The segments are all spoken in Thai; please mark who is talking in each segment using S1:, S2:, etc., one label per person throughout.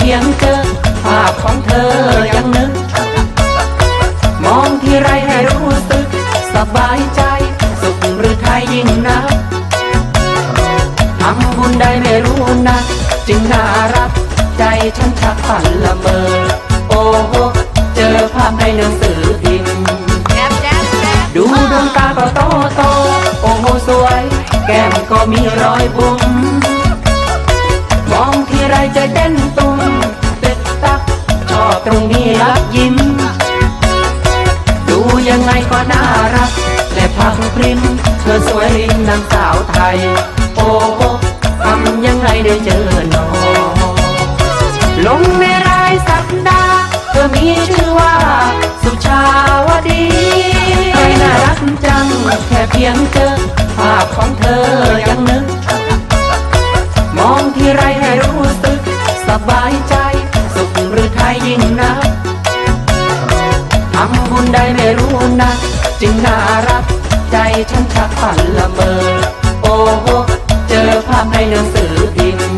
S1: พียงเจอภาพของเธอยังนึก มองที่ไรให้รู้สึก สบายใจ สุขหรือไทยยิ่งนักทำบุญได้ไม่รู้นะจึงน่ารัก ใจฉันชักฝันละเมอ โอ้โหเจอภาพในหนังสือพิมพ์
S2: แจ๊บแจ๊บแจ๊บ
S1: ดูดวงตาก็โตโต โอ้โหสวย แก้มก็มีรอยบุ๋มมองที่ไรใจเต้น น่ารัก และพังพริมเธอสวยริมนางสาวไทย โอ้โหทำยังไงได้เจอหนอลงในรายสัปดาห์เธอมีชื่อว่าสุชาวดีใครน่ารักจังแค่เพียงเจอภาพของเธอยังนึก มองที่ไรให้รู้สึก สบายใจ สุขหรือไทยยิ่งนัก งน่ารัก ใจฉันชักฝันละเมอ โอ้โหเจอภาพในหนังสือพิมพ์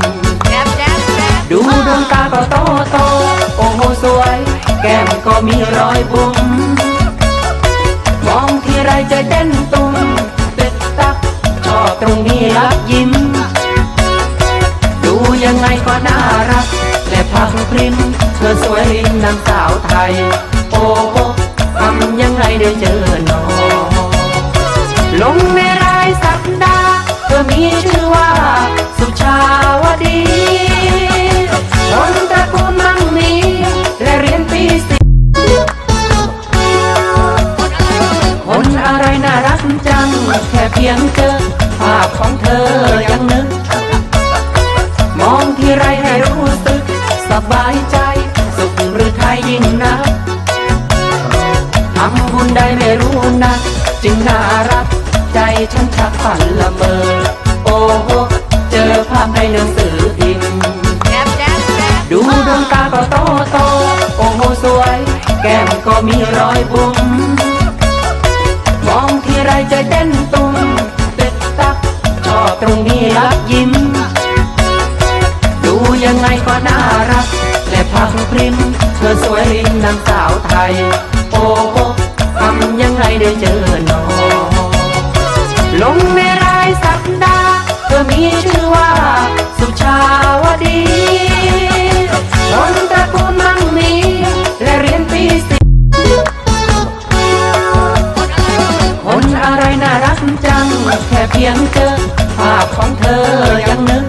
S2: แจ๊บแจ๊บแจ๊บ
S1: ดูดวงตาก็โตโต โอ้โหสวย แก้มก็มีรอยบุ๋มมองที่ไรใจเต้นตุ้มตึกตัก ชอบตรงนี้รักยิ้ม ดูยังไงก็น่ารักและพังพริมเธอสวยริมนางสาวไทย โอ้โหทำยังไงได้เจอีชื่อว่า สุชาวดีคนตระกูลมั่งมีและเรียนปีสิคนอะไรน่ารักจัง แค่เพียงเจอภาพของเธอยังนึก มองที่ไรให้รู้สึก สบายใจ สุขหรือไทยยิ่งนักทำบุญได้ไม่รู้นะจึงน่ารักใจฉันชักฝันละเมอ เจอภาพในหนังสือพิมพ์ดูดวงตาก็โตโต โอ้โหสวย แก้มก็มีรอยบุ๋มมองที่ไรใจเต้นตุ้มตึกตัก ชอบตรงนี้รักยิ้ม ดูยังไงก็น่ารัก และพังพริม เธอสวยริมนางสาวไทย โอ้โหทำยังไงได้เจอหนอลงใน ชื่อว่า สุชาวดีคนตระกูลมั่งมีและเรียนปีสิคนอะไรน่ารักจัง แค่เพียงเจอภาพของเธอยังนึก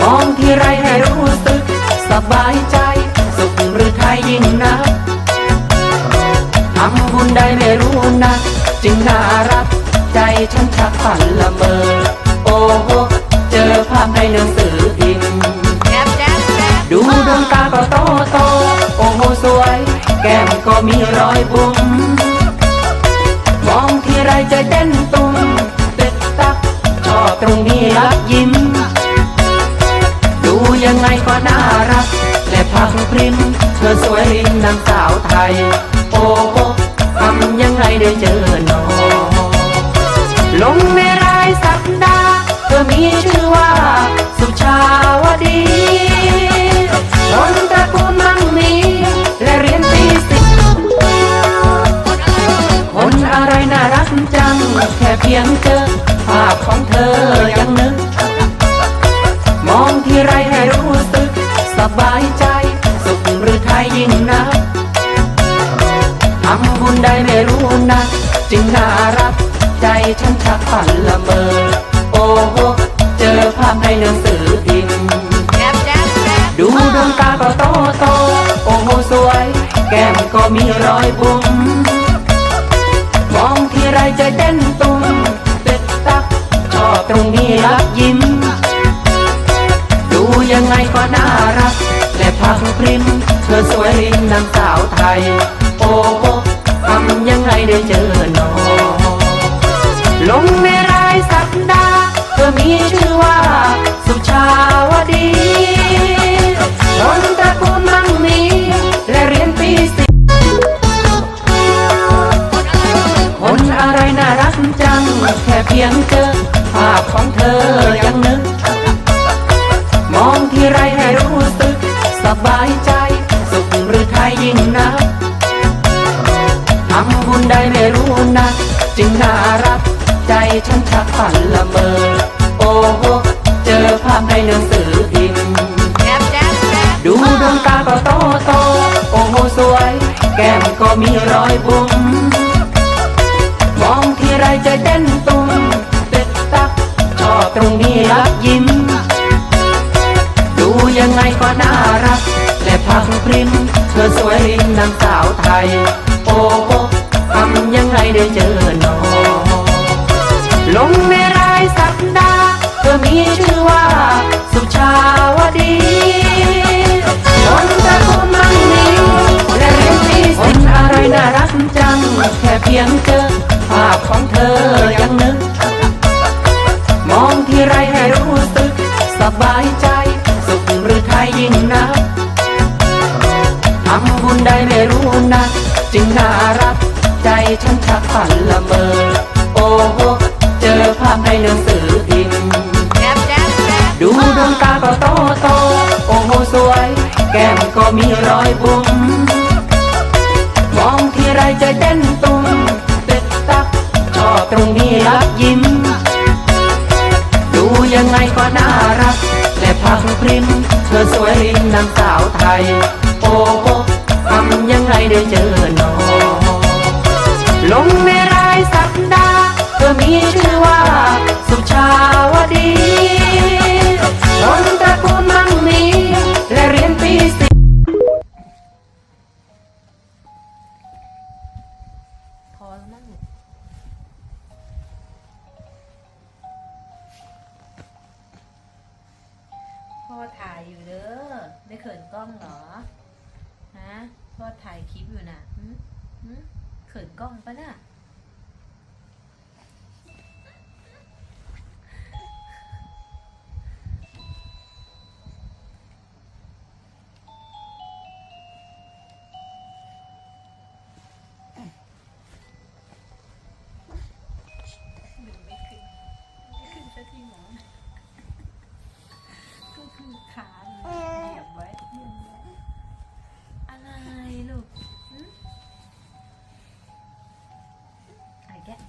S1: มองที่ไรให้รู้สึก สบายใจ สุขหรือไทยยิ่งนักทำบุญได้ไม่รู้นะจึงน่ารักใจฉันชักฝันละเมอ โหเจอภาพในหนังสือพิมพ์ดูดวงตาก็โตโต โอ้โหสวย แก้มก็มีรอยบุ๋มมองที่ไรใจเต้นตุ้มตึกตักชอบตรงนี้รักยิ้ม ดูยังไงก็น่ารัก และพังพริม เธอสวยริมนางสาวไทย โอ้โหทำยังไงได้เจอีชื่อว่า สุชาวดีคนตระกูลมั่งมีและเรียนปีสิบคนอะไรน่ารักจัง แค่เพียงเจอภาพของเธอยังนึก มองที่ไรให้รู้สึก สบายใจ สุขหรือไทยยิ่งนักทำบุญได้ไม่รู้นะจึงน่ารัก ใจฉันชักฝันละเมอ หนังสือพิมพ์
S2: แจ๊บแจ๊บแจ๊บ
S1: ดูดวงตาก็โตโต โอ้โหสวย แก้มก็มีรอยบุ๋มมองที่ไรใจเต้นตุ้มตึกตัก ชอบตรงนี้รักยิ้ม ดูยังไงก็น่ารัก และพังพริม เธอสวยริมนางสาวไทย โอ้โหทำยังไงได้เจอหนอลงในรายสัปดาห์เธ อมีชื่อว่าสุชาวดีคนตระกูลมั่งมีและเรียนปีสิคนอะไรน่ารักจัง แค่เพียงเจอภาพของเธอยังนึก มองที่ไรให้รู้สึก สบายใจ สุขหรือไทยยิ่งนักทำบุญได้ไม่รู้นัก จึงน่ารักใจฉันชักฝันละเมอ ในหนังสือพิมพ์ดูดวงตาก็โตโตโอ้โหสวย แก้มก็มีรอยบุ๋มมองที่ไรใจเต้นตุ้มเต็ดตักชอบตรงนี้รักยิ้ม ดูยังไงก็น่ารัก และพังพริมเธอสวยริมนางสาวไทย โอ้โหทำยังไงได้เจอหนอลงใน อมีชื่อว่า สุชาวดีคนตะกุมั่งมีและเรียนดีสิ่งอะไรน่ารักจัง แค่เพียงเจอภาพของเธอยังนึก มองที่ไรให้รู้สึก สบายใจ สุขหรือไทยยิ่งนักทำบุญได้ไม่รู้นัก จึงน่ารัก ใจฉันชักฝันละเมอ มก็มีรอยบุ๋มมองที่ไรใจเต้นตุ้มเต็ดตักชอบตรงนี้รักยิ้ม ดูยังไงก็น่ารัก และพังพริม เธอสวยริมนางสาวไทย โอ้โหทำยังไงได้เจอหนอลงในรายสัปดาห์เธอมีชื่อว่าสุชา
S2: พ่อถ่ายอยู่เด้อได้เขินกล้องเหรอฮะพ่อถ่ายคลิปอยู่นะ่ะเขินกล้องปะน่ะ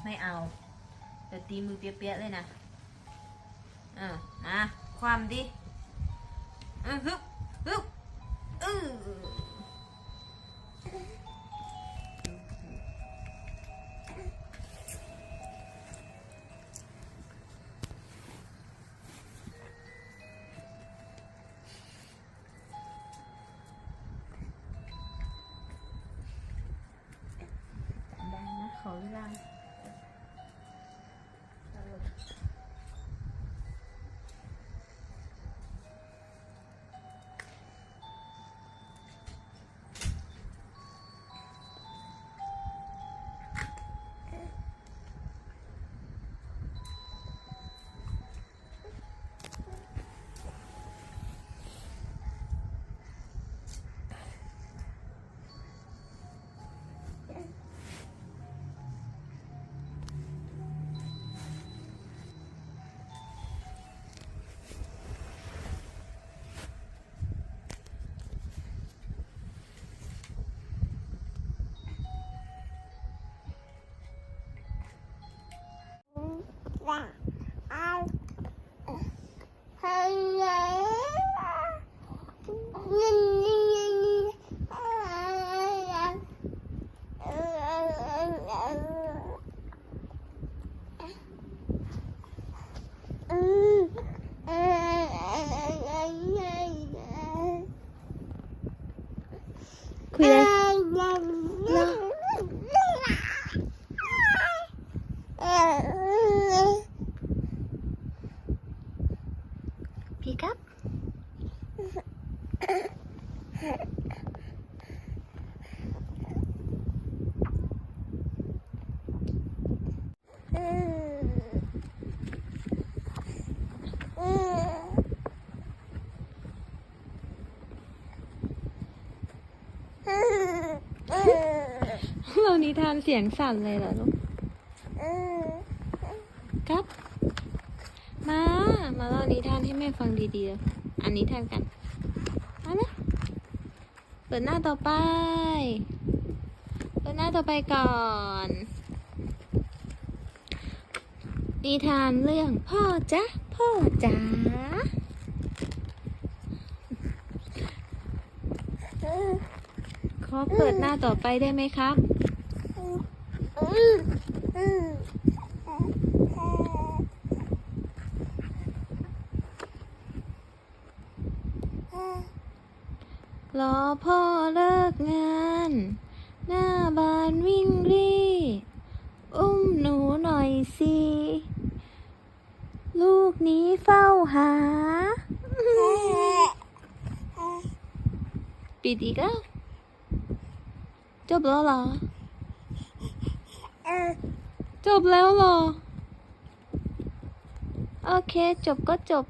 S2: ไม่เอา แต่ตีมือเปียกๆเลยนะเออมาความดิอือฮึบฮึบอือ พี่ครับเรานิทานเสียงสั่นเลยเหรอลูก ครับ มาเล่านิทานให้แม่ฟังดีๆอันนี้แทนกันมานะเปิดหน้าต่อไป เปิดหน้าต่อไปก่อน นิทานเรื่องพ่อจ๊ะพ่อจ๋าขอเปิดหน้าต่อไปได้ไหมครับ รอพ่อเลิกงาน หน้าบ้านวิ่งรีอุ้มหนูหน่อยสิ ลูกนี้เฝ้าหา ปิดอีกแล้วจบแล้วเหรอ จบแล้วเหรอ โอเค จบก็จบ